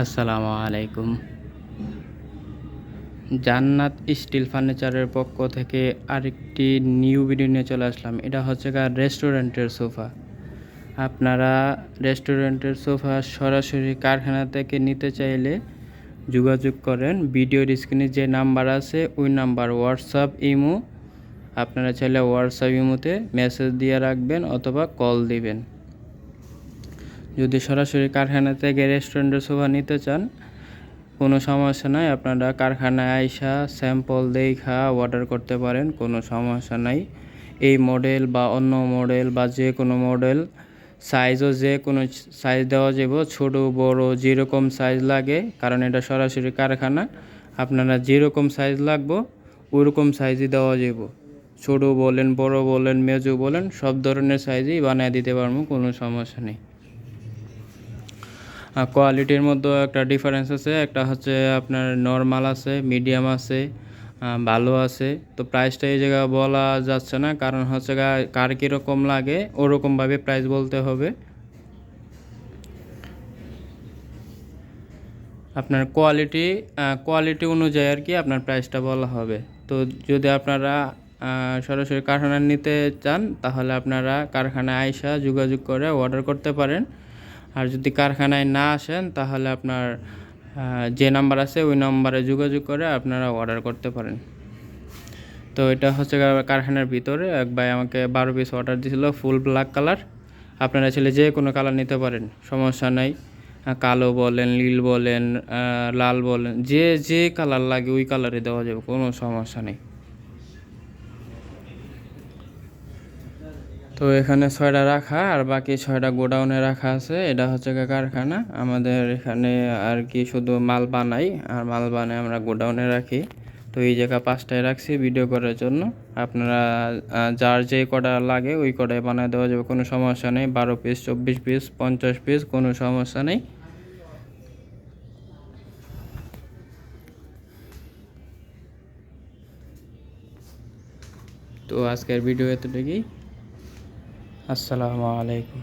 আসসালামু আলাইকুম। জান্নাত স্টিল ফার্নিচারের পক্ষ থেকে আরেকটি নিউ ভিডিও নিয়ে চলে আসলাম। এটা হচ্ছে গা রেস্টুরেন্টের সোফা। আপনারা রেস্টুরেন্টের সোফা সরাসরি কারখানা থেকে নিতে চাইলে যোগাযোগ করেন। ভিডিওর স্ক্রিনে যে নাম্বার আছে, ওই নাম্বার হোয়াটসঅ্যাপ, ইমো। আপনারা চাইলে হোয়াটসঅ্যাপ, ইমোতে মেসেজ দিয়ে রাখবেন অথবা কল দিবেন। যদি সরাসরি কারখানা থেকে রেস্টুরেন্টের সোফা নিতে চান, কোনো সমস্যা নাই। আপনারা কারখানায় আইসা স্যাম্পল দেখা অর্ডার করতে পারেন, কোনো সমস্যা নাই। এই মডেল বা অন্য মডেল বা যে কোনো মডেল সাইজও যে কোনো সাইজ দেওয়া যাব, ছোট, বড়, যেরকম সাইজ লাগে, কারণ এটা সরাসরি কারখানা, আপনারা যেরকম সাইজ লাগবো, ওরকম সাইজই দেওয়া যাব। ছোট বলেন, বড় বলেন, মেজো বলেন, সব ধরনের সাইজই বানিয়ে দিতে পারব, কোনো সমস্যা নেই। কোয়ালিটির মধ্যেও একটা ডিফারেন্স আছে, একটা হচ্ছে আপনার নর্মাল আছে মিডিয়াম আছে ভালো আছে। তো প্রাইসটা এই জায়গায় বলা যাচ্ছে না, কারণ হচ্ছে কার কীরকম লাগে, ওরকমভাবে প্রাইস বলতে হবে। আপনার কোয়ালিটি কোয়ালিটি অনুযায়ী আর কি আপনার প্রাইসটা বলা হবে। তো যদি আপনারা সরাসরি কারখানা নিতে চান, তাহলে আপনারা কারখানায় আইসা যোগাযোগ করে অর্ডার করতে পারেন। আর যদি কারখানায় না আসেন, তাহলে আপনার যে নাম্বার আছে, ওই নাম্বারে যোগাযোগ করে আপনারা অর্ডার করতে পারেন। তো এটা হচ্ছে কারখানার ভিতরে। এক ভাই আমাকে বারো পিস অর্ডার দিয়েছিল ফুল ব্ল্যাক কালার আপনারা ছেলে যে কোনো কালার নিতে পারেন, সমস্যা নাই। কালো বলেন, নীল বলেন লাল বলেন, যে যে কালার লাগে, ওই কালারে দেওয়া যাবে, কোনো সমস্যা নেই। তো এখানে ছয়টা রাখা আর বাকি ছয়টা গোডাউনে রাখা আছে। এটা হচ্ছে কারখানা। আমাদের এখানে আর কি শুধু মাল বানাই আর মাল বানাই আমরা গোডাউনে রাখি। তো এই জায়গা পাঁচটায় রাখছি ভিডিও করার জন্য। আপনারা যার যে কটা লাগে ওই কটায় বানায় দেওয়া যাবে, কোনো সমস্যা নেই। বারো পিস চব্বিশ পিস পঞ্চাশ পিস কোনো সমস্যা নেই। তো আজকের ভিডিও এতটুকুই। আসসালামু আলাইকুম।